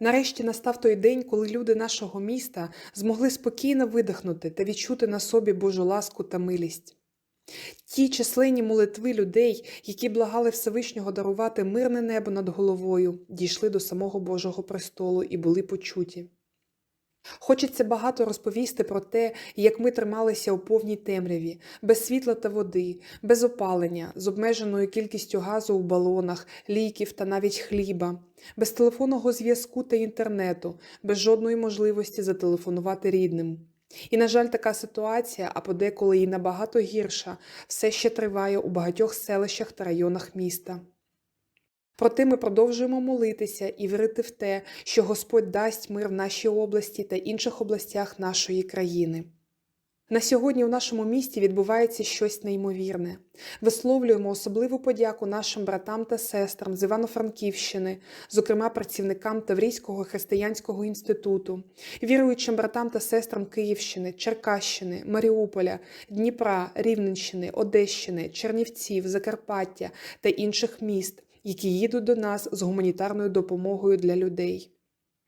Нарешті настав той день, коли люди нашого міста змогли спокійно видихнути та відчути на собі Божу ласку та милість. Ті численні молитви людей, які благали Всевишнього дарувати мирне небо над головою, дійшли до самого Божого престолу і були почуті. Хочеться багато розповісти про те, як ми трималися у повній темряві, без світла та води, без опалення, з обмеженою кількістю газу у балонах, ліків та навіть хліба, без телефонного зв'язку та інтернету, без жодної можливості зателефонувати рідним. І, на жаль, така ситуація, а подеколи і набагато гірша, все ще триває у багатьох селищах та районах міста. Проте ми продовжуємо молитися і вірити в те, що Господь дасть мир в нашій області та інших областях нашої країни. На сьогодні в нашому місті відбувається щось неймовірне. Висловлюємо особливу подяку нашим братам та сестрам з Івано-Франківщини, зокрема працівникам Таврійського християнського інституту, віруючим братам та сестрам Київщини, Черкащини, Маріуполя, Дніпра, Рівненщини, Одещини, Чернівців, Закарпаття та інших міст, які їдуть до нас з гуманітарною допомогою для людей.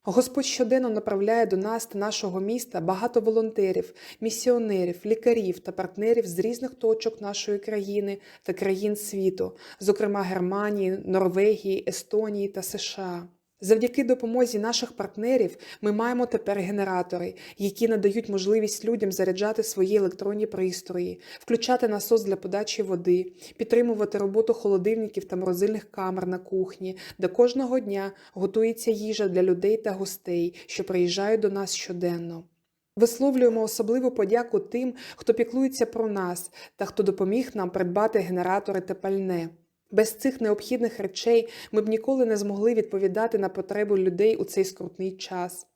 Господь щоденно направляє до нас та нашого міста багато волонтерів, місіонерів, лікарів та партнерів з різних точок нашої країни та країн світу, зокрема Германії, Норвегії, Естонії та США. Завдяки допомозі наших партнерів ми маємо тепер генератори, які надають можливість людям заряджати свої електронні пристрої, включати насос для подачі води, підтримувати роботу холодильників та морозильних камер на кухні, де кожного дня готується їжа для людей та гостей, що приїжджають до нас щоденно. Висловлюємо особливу подяку тим, хто піклується про нас та хто допоміг нам придбати генератори та пальне. Без цих необхідних речей ми б ніколи не змогли відповідати на потреби людей у цей скрутний час.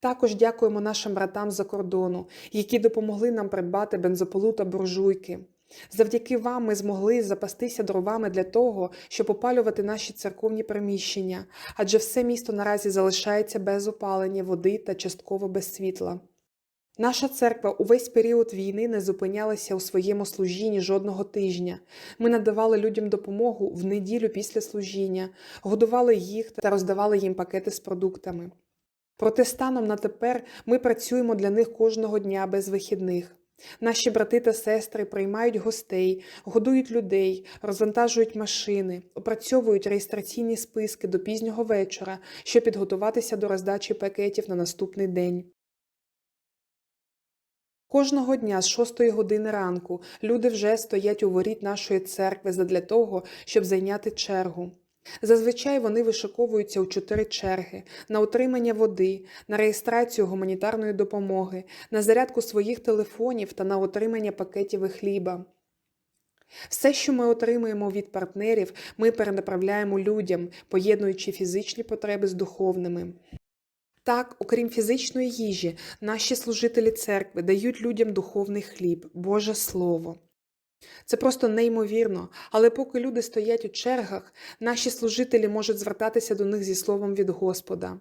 Також дякуємо нашим братам за кордону, які допомогли нам придбати бензополу та буржуйки. Завдяки вам ми змогли запастися дровами для того, щоб опалювати наші церковні приміщення, адже все місто наразі залишається без опалення, води та частково без світла. Наша церква увесь період війни не зупинялася у своєму служінні жодного тижня. Ми надавали людям допомогу в неділю після служіння, годували їх та роздавали їм пакети з продуктами. Проте станом на тепер ми працюємо для них кожного дня без вихідних. Наші брати та сестри приймають гостей, годують людей, розвантажують машини, опрацьовують реєстраційні списки до пізнього вечора, щоб підготуватися до роздачі пакетів на наступний день. Кожного дня з 6 години ранку люди вже стоять у воріт нашої церкви задля того, щоб зайняти чергу. Зазвичай вони вишиковуються у чотири черги на утримання води, на реєстрацію гуманітарної допомоги, на зарядку своїх телефонів та на отримання пакетів і хліба. Все, що ми отримуємо від партнерів, ми перенаправляємо людям, поєднуючи фізичні потреби з духовними. Так, окрім фізичної їжі, наші служителі церкви дають людям духовний хліб, Боже Слово. Це просто неймовірно, але поки люди стоять у чергах, наші служителі можуть звертатися до них зі словом від Господа.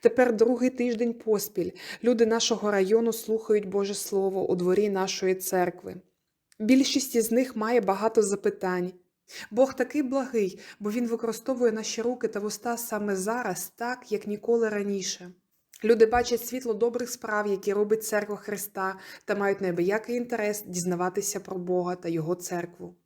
Тепер другий тиждень поспіль люди нашого району слухають Боже Слово у дворі нашої церкви. Більшість із них має багато запитань. Бог такий благий, бо Він використовує наші руки та вуста саме зараз, так, як ніколи раніше. Люди бачать світло добрих справ, які робить церква Христа, та мають неабиякий інтерес дізнаватися про Бога та Його церкву.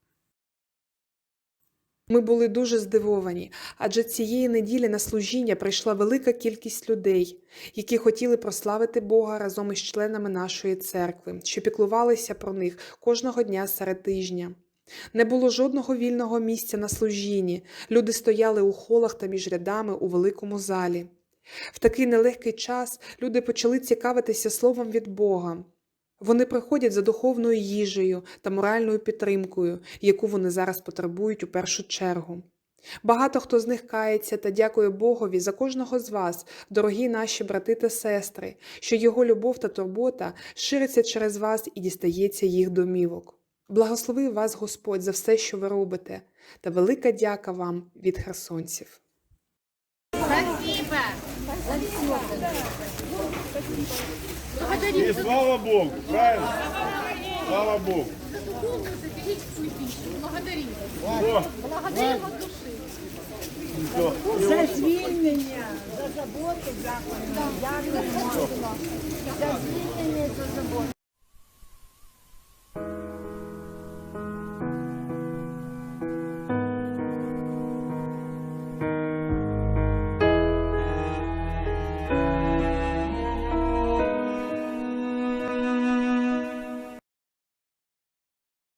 Ми були дуже здивовані, адже цієї неділі на служіння прийшла велика кількість людей, які хотіли прославити Бога разом із членами нашої церкви, що піклувалися про них кожного дня серед тижня. Не було жодного вільного місця на служінні, люди стояли у холах та між рядами у великому залі. В такий нелегкий час люди почали цікавитися словом від Бога. Вони приходять за духовною їжею та моральною підтримкою, яку вони зараз потребують у першу чергу. Багато хто з них кається та дякує Богові за кожного з вас, дорогі наші брати та сестри, що його любов та турбота шириться через вас і дістається їх домівок. Благослови вас Господь за все, що ви робите, та велика дяка вам від херсонців. Спасибо слава Богу, правильно? Слава Богу. Благодарим. О, Благодарим от души. За звільнення, за заботу. За звільнення, за